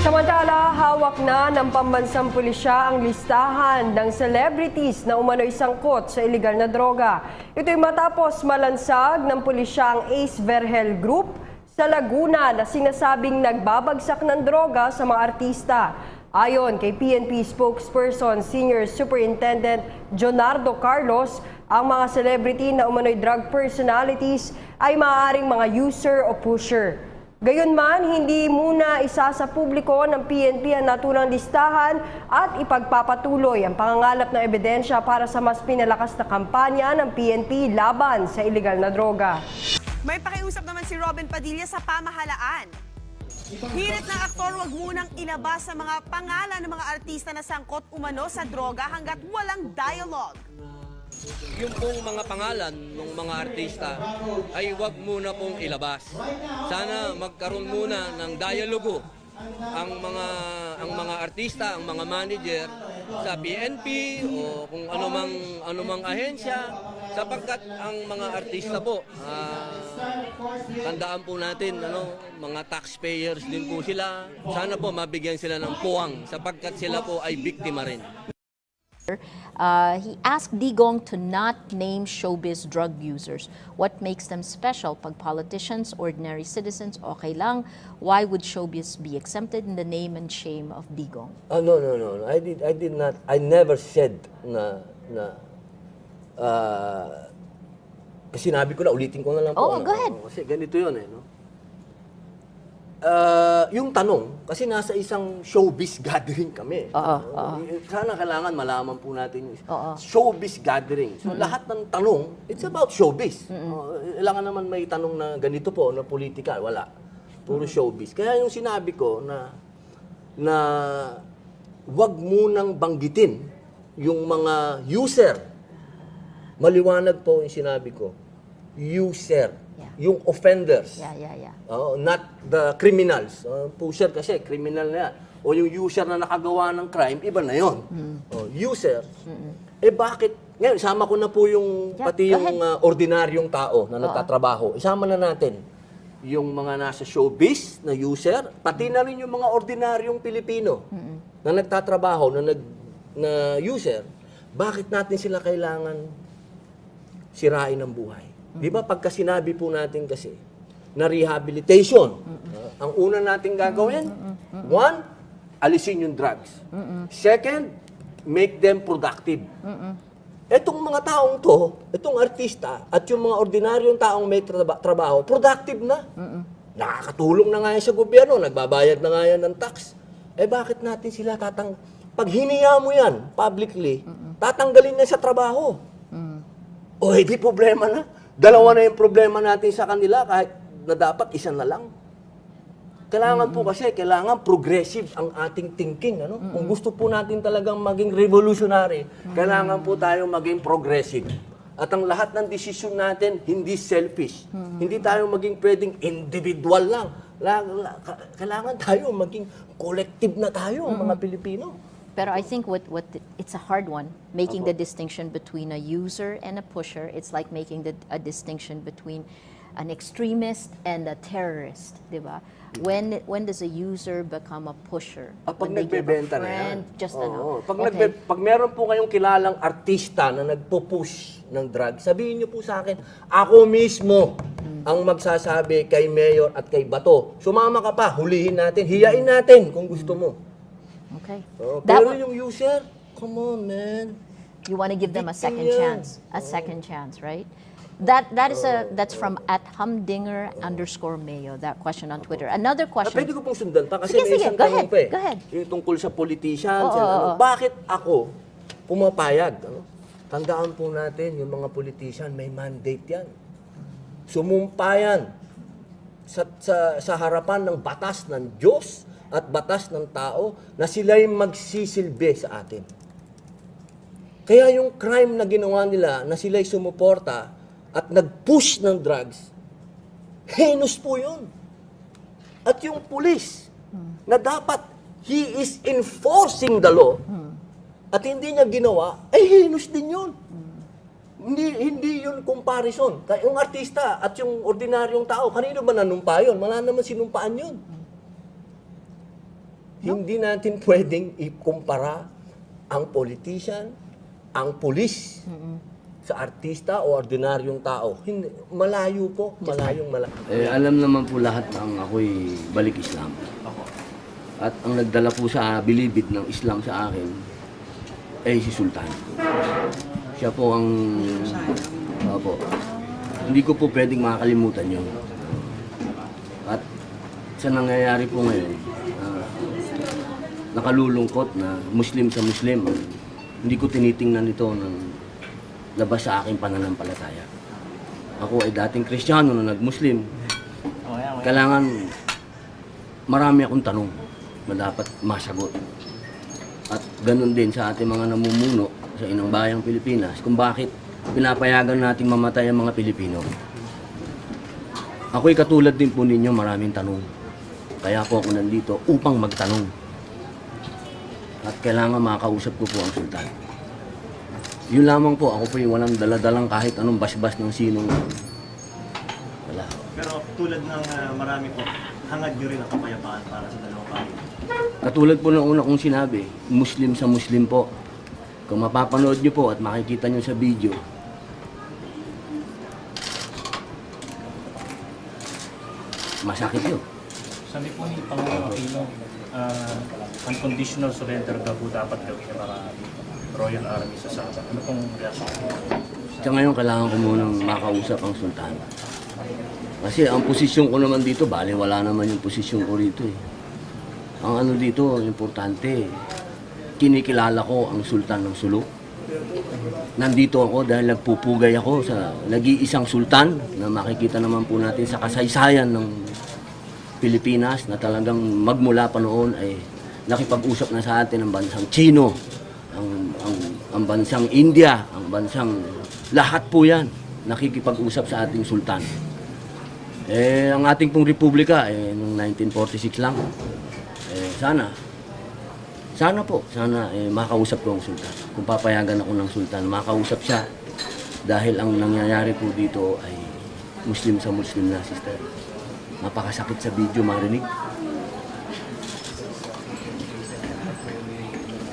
Samantala, hawak na ng pambansang pulisya ang listahan ng celebrities na umano'y sangkot sa iligal na droga. Ito'y matapos malansag ng pulisya ang Ace Verhel Group sa Laguna na sinasabing nagbabagsak ng droga sa mga artista. Ayon kay PNP spokesperson Senior Superintendent Jonardo Carlos, ang mga celebrity na umano'y drug personalities ay maaaring mga user o pusher. Gayunman, hindi muna isa sa publiko ng PNP ang naturang listahan at ipagpapatuloy ang pangangalap ng ebidensya para sa mas pinalakas na kampanya ng PNP laban sa iligal na droga. May pakiusap naman si Robin Padilla sa pamahalaan. Hirit ng aktor wag munang ilabas sa mga pangalan ng mga artista na sangkot umano sa droga hanggat walang dialogue. Yung pong mga pangalan ng mga artista ay wag muna pong ilabas. Sana magkaroon muna ng dialogo ang mga ang mga artista, ang mga manager sa PNP o kung anumang anumang ahensya sapagkat ang mga artista po ah, tandaan po natin ano mga taxpayers din po sila sana po mabigyan sila ng puwang sapagkat sila po ay biktima rin Uh, he asked Digong to not name showbiz drug users. What makes them special? Pag politicians, ordinary citizens, okay lang. Why would showbiz be exempted in the name and shame of Digong? Oh, no, no, no. I did, I did not, I never said na, na, kasi sinabi ko na, ulitin ko na lang po. Ano. go ahead. Kasi ganito yun eh, no? Ah, yung tanong, kasi nasa isang showbiz gathering kami. Oo, No? Sana kailangan malaman po natin yung Oo. showbiz gathering. So lahat ng tanong, it's about showbiz. Oh, kailangan naman may tanong na ganito po, na political. Wala. Puro showbiz. Kaya yung sinabi ko na na wag munang banggitin yung mga user. Maliwanag po yung sinabi ko. User. Yeah. Yung offenders. Yeah, yeah, yeah. Oo, not the criminals. Uh, pusher kasi, criminal na yan. O yung user na nakagawa ng crime, iba na yon. Oh, user. Eh bakit? Ngayon, isama ko na po yung, Yeah, pati yung uh, ordinaryong tao na nagtatrabaho. Isama na natin yung mga nasa showbiz na user, pati na rin yung mga ordinaryong Pilipino na nagtatrabaho, na, nag, na user. Bakit natin sila kailangan sirain ang buhay. Di ba pagka sinabi po natin kasi na rehabilitation, uh, ang una nating gagawin, one, alisin yung drugs. Second, make them productive. Etong mga taong to, itong artista at yung mga ordinaryong taong may traba- trabaho, productive na. Nakakatulong na nga yan sa gobyerno, nagbabayad na nga yan ng tax. Eh bakit natin sila tatang... Pag hiniya mo yan publicly, tatanggalin niya sa trabaho. O hindi problema na. Dalawa na yung problema natin sa kanila kahit na dapat isa na lang. Kailangan po kasi, kailangan progressive ang ating thinking. Ano? Kung gusto po natin talagang maging revolutionary, kailangan po tayo maging progressive. At ang lahat ng desisyon natin, hindi selfish. Hindi tayo maging pwedeng individual lang. La- la- ka- kailangan tayo maging collective na tayo, ang mga Pilipino. Pero I think what, what it's a hard one, making the distinction between a user and a pusher. It's like making the, a distinction between an extremist and a terrorist, di ba? When when does a user become a pusher? Ah, pag When they give a nagbebenta na yan. Just Oo. ano? Pag, okay. nagbe, pag meron po kayong kilalang artista na nagpo-push ng drug, sabihin niyo po sa akin, ako mismo ang magsasabi kay Mayor at kay Bato. Sumama ka pa, hulihin natin, hiyain natin kung gusto mo. Okay. Oo, That pero wa- yung user, come on man. You want to give them a Victim second yan. chance, a second chance, right? That that is a that's from at humdinger underscore mayo. That question on Twitter. Another Ah, pwede question. ko pong sundan pa kasi Sige, may sige, isang go tanong ahead, pa eh. go ahead. Yung tungkol sa politicians, Oo, yan, oo, ano, oo. bakit ako pumapayag? Ano? Tandaan po natin, yung mga politician, may mandate yan. Sumumpa yan sa, sa, sa harapan ng batas ng Diyos at batas ng tao na sila'y magsisilbi sa atin. Kaya yung crime na ginawa nila na sila'y sumuporta at nag-push ng drugs, heinous po yun. At yung pulis, na dapat he is enforcing the law, at hindi niya ginawa, ay heinous din yun. Hindi, hindi yun comparison. Yung artista at yung ordinaryong tao, kanino ba nanumpa yun? Wala naman sinumpaan yun. Hindi natin pwedeng ikumpara ang politician, ang pulis, sa artista o ordinaryong tao. Hindi, malayo po, malayong malayo. Eh, alam naman po lahat ang ako'y balik Islam. At ang nagdala po sa bilibid ng Islam sa akin ay si Sultan. Siya po ang... Opo. Hindi ko po pwedeng makakalimutan yun. At sa nangyayari po ngayon, nakalulungkot na Muslim sa Muslim. Hindi ko tinitingnan ito ng labas sa aking pananampalataya. Ako ay dating Kristiyano na nag-Muslim. Kailangan marami akong tanong na dapat masagot. At ganun din sa ating mga namumuno sa inang bayang Pilipinas kung bakit pinapayagan nating mamatay ang mga Pilipino. Ako'y katulad din po ninyo maraming tanong. Kaya po ako nandito upang magtanong. At kailangan makausap ko po ang sultan. Yun lamang po, ako po yung walang daladalang kahit anong basbas ng sinong wala. Pero tulad ng ah, marami po, hangad nyo rin ang kapayapaan para sa dalawang pamilya. Katulad po ng una kong sinabi, Muslim sa Muslim po. Kung mapapanood nyo po at makikita nyo sa video, masakit yun. Sabi po ni Pangulong Aquino, uh, unconditional surrender daw po dapat gawin ng mga Royal Army sa Sabah. Ano pong reaction? Sa ngayon, kailangan ko munang makausap ang sultan. Kasi ang posisyon ko naman dito, bali wala naman yung posisyon ko rito eh. Ang ano dito, importante, kinikilala ko ang sultan ng Sulu. Nandito ako dahil nagpupugay ako sa nag-iisang sultan na makikita naman po natin sa kasaysayan ng Pilipinas na talagang magmula pa noon ay nakipag-usap na sa atin ang bansang Chino, ang, ang, ang bansang India, ang bansang lahat po yan nakikipag-usap sa ating sultan. Eh, ang ating pong republika, eh, noong 1946 lang. Eh, sana, sana po, sana eh, makausap ko ang sultan. Kung papayagan ako ng sultan, makausap siya. Dahil ang nangyayari po dito ay Muslim sa Muslim na, sister. Napakasakit sa video marinig.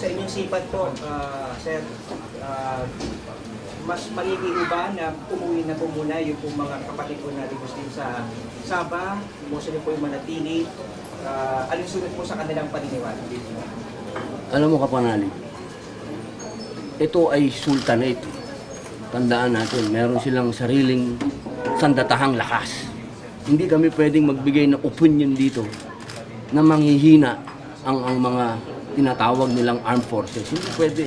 sa inyong sipat po, ah, sir, ah, mas magiging ba na umuwi na po muna yung po mga kapatid ko natin Muslim sa Sabah, Muslim po yung manatili, uh, alinsunod po sa kanilang paniniwala. Alam mo kapanalig, ito ay sultanate. Tandaan natin, meron silang sariling sandatahang lakas. Hindi kami pwedeng magbigay ng opinion dito na manghihina ang, ang mga tinatawag nilang armed forces. Hindi pwede.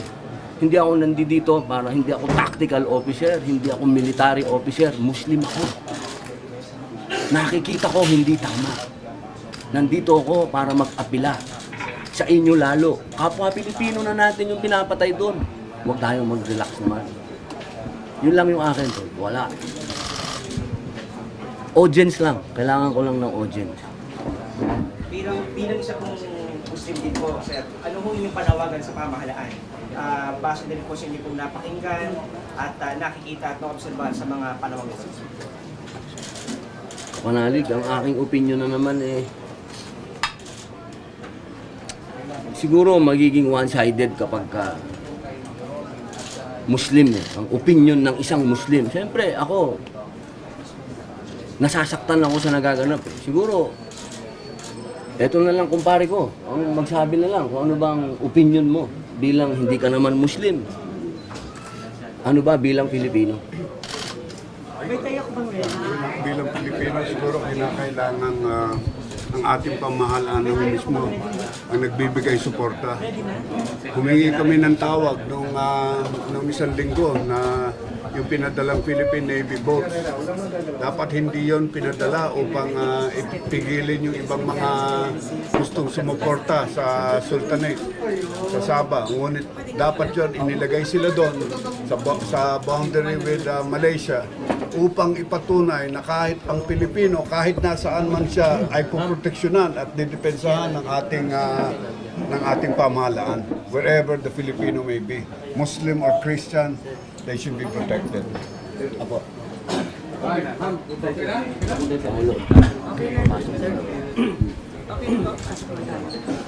Hindi ako nandito para hindi ako tactical officer, hindi ako military officer, Muslim ako. Nakikita ko hindi tama. Nandito ako para mag-apila sa inyo lalo. Kapwa Pilipino na natin yung pinapatay doon. Huwag tayong mag-relax naman. Yun lang yung akin. Wala. Audience lang. Kailangan ko lang ng audience. Bilang, bilang isa pong Muslim din po, sir, ano ho yung panawagan sa pamahalaan? Ah, base din po sa inyo pong napakinggan at ah, nakikita at naobserbahan sa mga panawang ito. Panalig, ang aking opinion na naman eh, siguro magiging one-sided kapag ka Muslim eh, ang opinion ng isang Muslim. Siyempre, ako, nasasaktan ako sa nagaganap eh. Siguro, eto na lang kumpare ko. Ang magsabi na lang kung ano bang opinion mo bilang hindi ka naman Muslim. Ano ba bilang Pilipino? bilang Pilipino siguro kinakailangan ah, ang ating pamahalaan ng mismo ang nagbibigay suporta. Humingi kami ng tawag nung, ah, nung isang linggo na yung pinadalang Philippine Navy boats. Dapat hindi yon pinadala upang ah, ipigilin yung ibang mga gustong sumuporta sa Sultanate, sa Sabah. Ngunit dapat yon inilagay sila doon sa, sa boundary with ah, Malaysia upang ipatunay na kahit ang Pilipino, kahit nasaan man siya, ay puproteksyonan at didepensahan ng ating ah, ng ating pamahalaan wherever the Filipino may be Muslim or Christian they should be protected Apo. Paulo. Pasok.